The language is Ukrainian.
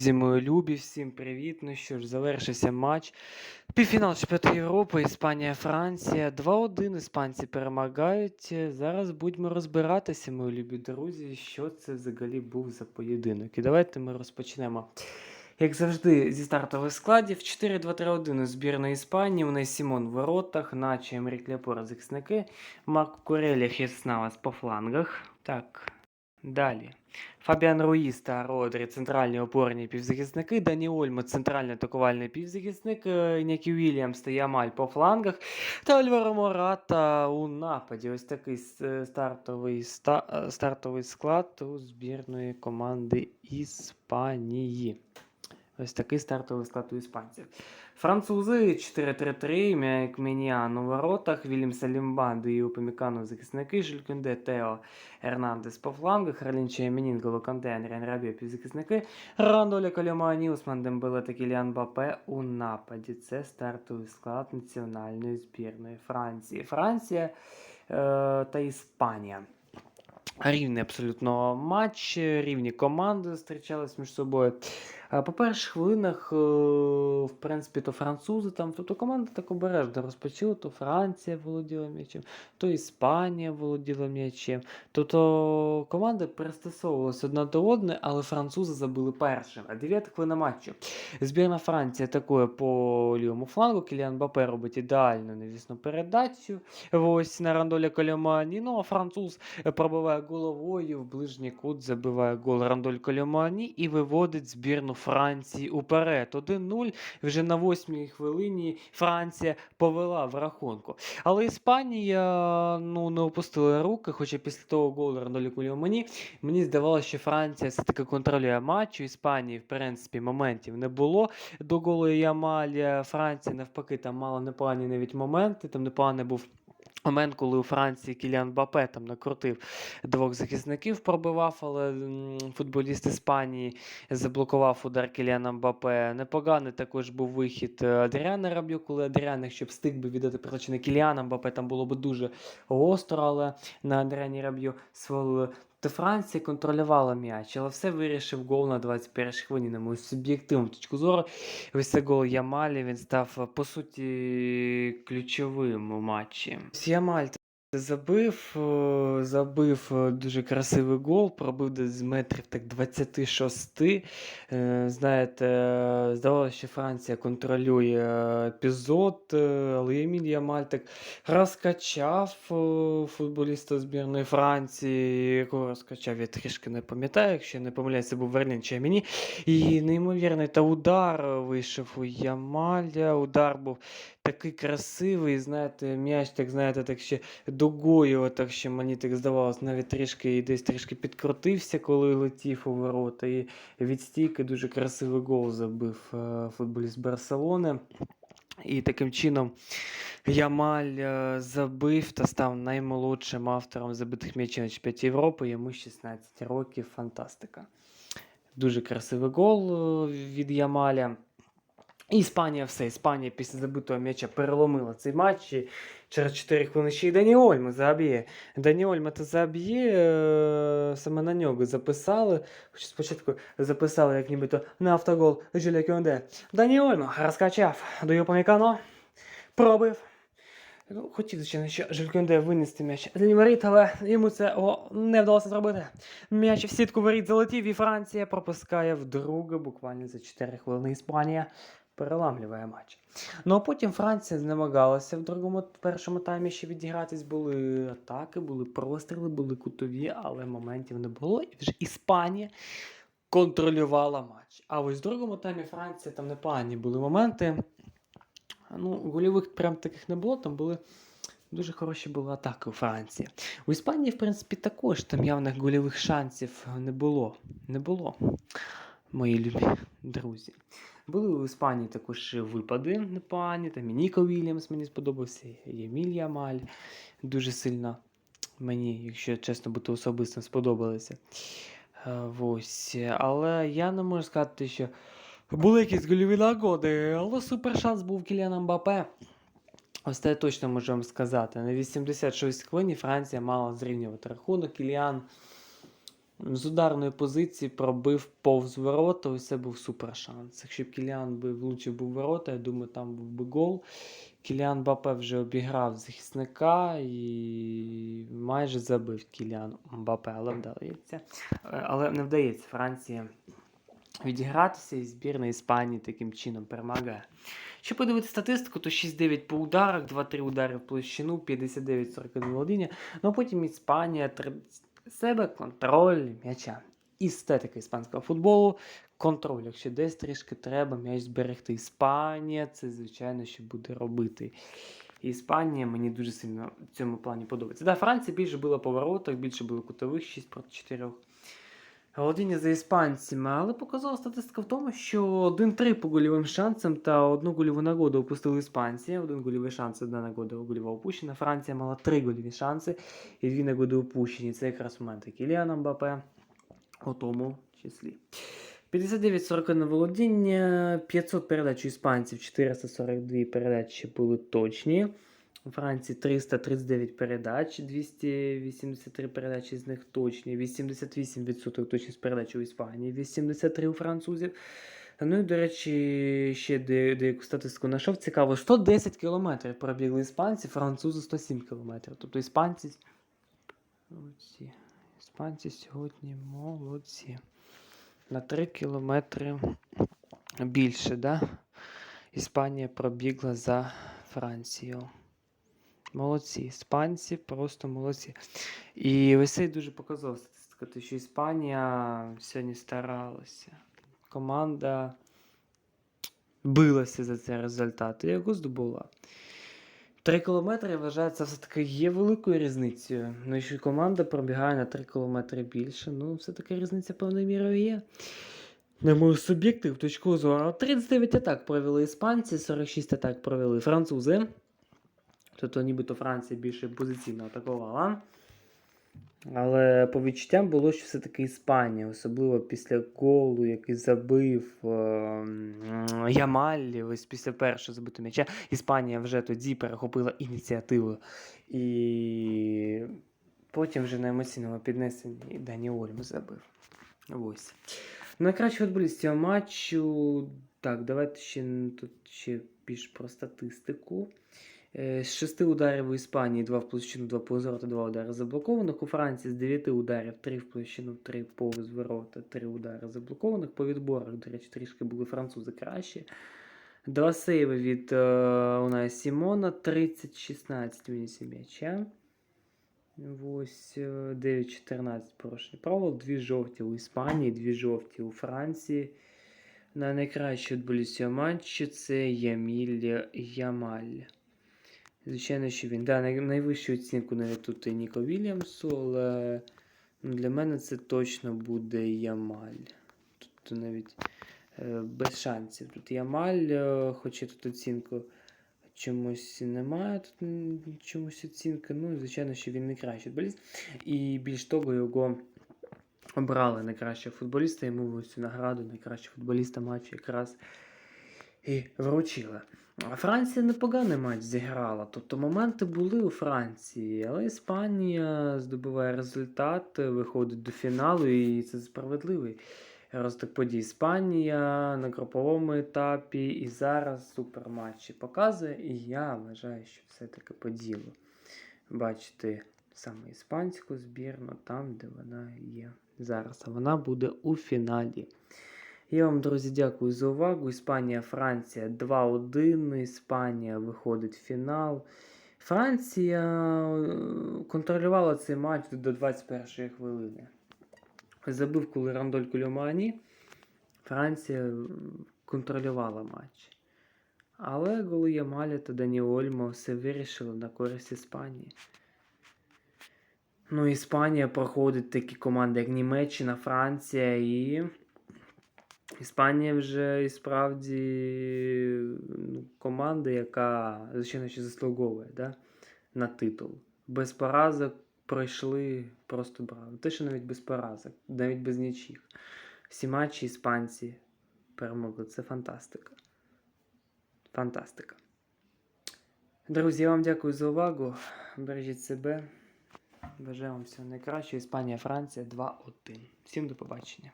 Мої любі, всім привіт. Ну що ж, завершився матч. Півфінал Чемпіонату Європи, Іспанія, Франція. 2-1 іспанці перемагають. Зараз будемо розбиратися, мої любі друзі, що це взагалі був за поєдинок. І давайте ми розпочнемо. Як завжди, зі стартових складів 4-2-3-1 у збірної Іспанії. У неї Сімон в воротах, наче Емрік Ляпора захисники, Марко Курелі Хіснавас по флангах. Так, далі. Фабіан Руїс та Родрі центральні опорні півзахисники, Дані Ольмо центральний атакувальний півзахисник, е, Інякі Вільямс та Ямаль по флангах, та Альваро Мората у нападі. Ось такий стартовий, ста, е, стартовий склад у збірної команди Іспанії. Ось такий стартовий склад у іспанців. Французи 4-3-3, Мяк Меніан у воротах, Вільям Салімбанди і Упамікану захисники, Жилькюнде, Тео, Ернандес по флангах, Харлін Чемінін, Голоканте, Андріан Рабіо півзахисники, Рандоля Калямані, Усман Дембеле та Кіліан Бапе у нападі. Це стартовий склад національної збірної Франції. Франція е, та Іспанія. Рівний абсолютно матч, рівні команди зустрічались між собою. По перших хвилинах, е, в принципі, то французи там, тобто команда так обережно розпочала, то Франція володіла м'ячем, то Іспанія володіла м'ячем. Тобто команди пристосовувалися одна до одної, але французи забили першим. А 9 хвилина матчу. Збірна Франції атакує по лівому флангу. Кіліан Бапе робить ідеальну невісну передачу. Ось на Рандоля Калямані. Ну а француз е, пробиває головою в ближній кут, забиває гол Рандоль Калямані і виводить збірну Франції уперед. 1-0. Вже на восьмій хвилині Франція повела в рахунку. Але Іспанія ну, не опустила руки, хоча після того голу Рандолі Калямані мені здавалося, що Франція все-таки контролює матч. У Іспанії, в принципі, моментів не було до голу Ямаля. Франція навпаки там мала непогані навіть моменти. Там непоганий був момент, коли у Франції Кіліан Бапе там накрутив двох захисників, пробивав, але футболіст Іспанії заблокував удар Кіліана Бапе. Непоганий також був вихід е, Адріана Раб'ю, коли Адріан, якщо б би віддати причини на Кіліана Бапе, там було б дуже гостро, але на Адріані Раб'ю свалили. То Франція контролювала м'яч, але все вирішив гол на 21 й хвилині, на мою суб'єктивну точку зору. Ось цей гол Ямалі він став по суті ключовим у матчі. Ямаль забив, е, забив е, дуже красивий гол, пробив десь з метрів так 26. Е, Знаєте, здавалося, що Франція контролює епізод, але Еміль Ямаль так розкачав футболіста збірної Франції, якого розкачав, я трішки не пам'ятаю, якщо я не помиляюся, був Верлін Чеміні. І неймовірний та удар вийшов у Ямаля. Удар був такий красивий, знаєте, м'яч, так знаєте, так ще дугою, так що мені так здавалось, навіть трішки десь трішки підкрутився, коли летів у ворота. І від стійки дуже красивий гол забив е, футболіст Барселони. І таким чином Ямаль е, забив та став наймолодшим автором забитих м'ячів на чемпіонаті Європи. Йому 16 років. Фантастика. Дуже красивий гол від Ямаля. Іспанія все. Іспанія після забитого м'яча переломила цей матч. І через 4 хвилини ще й Дані Ольма заб'є. Дані Ольма то заб'є, е, саме на нього записали. Хоч спочатку записали як нібито на автогол Жиля Кюнде. Дані Ольма розкачав до Юпамікано, пробив. Ну, хотів, звичайно, що Жилькюнде винести м'яч лінії воріт, але йому це о, не вдалося зробити. М'яч в сітку воріт залетів, і Франція пропускає вдруге, буквально за 4 хвилини Іспанія переламлює матч. Ну а потім Франція знемагалася в другому першому таймі ще відігратись. Були атаки, були простріли, були кутові, але моментів не було. І вже Іспанія контролювала матч. А ось в другому таймі Франція там непогані були моменти. Ну, гольових прям таких не було, там були. Дуже хороші були атаки у Франції. У Іспанії, в принципі, також там явних гольових шансів не було. Не було, мої любі друзі. Були у Іспанії також випади непогані. Там і Ніко Вільямс мені сподобався, і Еміль Ямаль дуже сильно мені, якщо чесно бути особисто, сподобалися. Е, Ось. Але я не можу сказати, що були якісь гольові нагоди, але супер шанс був Кіліана Мбапе. Ось це точно можу вам сказати. На 86 хвилині Франція мала зрівнювати рахунок. Кіліан З ударної позиції пробив повз ворота, ось це був супер шанс. Якщо б Кіліан би влучив був ворота, я думаю, там був би гол. Кіліан Бапе вже обіграв захисника і майже забив Кіліан Бапе, але вдається. Е, Але не вдається Франції відігратися, і збірна Іспанії таким чином перемагає. Якщо подивитися статистику, то 6-9 по ударах, 2-3 удари в площину, 59-41 володіння. Ну а потім Іспанія три- себе контроль м'яча. Істетика іспанського футболу, контроль. Якщо десь трішки треба м'яч зберегти. Іспанія, це звичайно, що буде робити. Іспанія мені дуже сильно в цьому плані подобається. Да, Франція більше була поворотах, більше було кутових 6 проти 4. Володіння за іспанцями, але показала статистика в тому, що 1-3 по гольовим шансам та одну гольову нагоду опустили іспанці. Один гольовий шанс, одна нагода гольова опущена. Франція мала три гольові шанси і дві нагоди опущені. Це якраз моменти Кіліана Мбапе у тому числі. 59-41 володіння, 500 передач у іспанців, 442 передачі були точні. У Франції 339 передач, 283 передачі з них точні, 88% точність передач у Іспанії, 83 у французів. Ну і, до речі, ще де, деяку статистику знайшов. Цікаво, 110 кілометрів пробігли іспанці, французи 107 кілометрів. Тобто іспанці. Молодці. Іспанці сьогодні молодці. На 3 кілометри більше, да? Іспанія пробігла за Францію. Молодці. Іспанці просто молодці. І ось цей дуже показова статистика, що Іспанія сьогодні старалася. Команда билася за цей результат і його здобула. Три кілометри, я вважаю, це все-таки є великою різницею. Ну, якщо команда пробігає на 3 кілометри більше, ну, все-таки різниця певною мірою є. На мою суб'єктив точку зору. 39 атак провели іспанці, 46 атак провели французи. Тобто, нібито Франція більше позиційно атакувала. Але по відчуттям було, що все-таки Іспанія, особливо після голу, який забив е, Ямаль, ось після першого забитого м'яча, Іспанія вже тоді перехопила ініціативу. І потім вже на емоційному піднесенні Дані Ольм забив. Ось. Найкращий футболіст цього матчу. Так, давайте ще тут ще більш про статистику. Е, З 6 ударів у Іспанії 2 в площину, 2 повз ворота, 2 удари заблокованих. У Франції з 9 ударів 3 в площину, 3 повз ворота, 3 удари заблокованих. По відборах, до речі, трішки були французи кращі. Два сейви від е, Унай Сімона, 30-16 винесі м'яча. Ось е, 9-14 порушення правил. Дві жовті у Іспанії, дві жовті у Франції. На найкращий футболіст цього матчу це Яміль Ямаль. Звичайно, що він. Да, найвищу оцінку навіть тут і Ніко Вільямсу, але ну, для мене це точно буде Ямаль. Тут навіть е, без шансів. Тут Ямаль, е, хоча тут оцінку чомусь немає, тут чомусь оцінки. Ну, звичайно, що він найкращий футболіст. І більш того, його обрали найкращого футболіста, йому цю награду найкращого футболіста матчу якраз і вручили. Франція непоганий матч зіграла. Тобто моменти були у Франції, але Іспанія здобуває результат, виходить до фіналу, і це справедливий розвиток подій. Іспанія на груповому етапі і зараз суперматчі показує. І я вважаю, що все-таки по ділу бачити саме іспанську збірну там, де вона є зараз. А вона буде у фіналі. Я вам, друзі, дякую за увагу. Іспанія, Франція 2-1. Іспанія виходить в фінал. Франція е, контролювала цей матч до 21 хвилини. Забив, коли Рандоль Кульомані. Франція е, контролювала матч. Але голи Ямаля та Дані Ольмо все вирішили на користь Іспанії. Ну, Іспанія проходить такі команди, як Німеччина, Франція і. Іспанія вже і справді ну, команда, яка, звичайно, ще заслуговує да, на титул. Без поразок пройшли просто браво. Те, що навіть без поразок, навіть без нічих. Всі матчі іспанці перемогли. Це фантастика. Фантастика. Друзі, я вам дякую за увагу. Бережіть себе. Бажаю вам всього найкращого. Іспанія, Франція 2-1. Всім до побачення.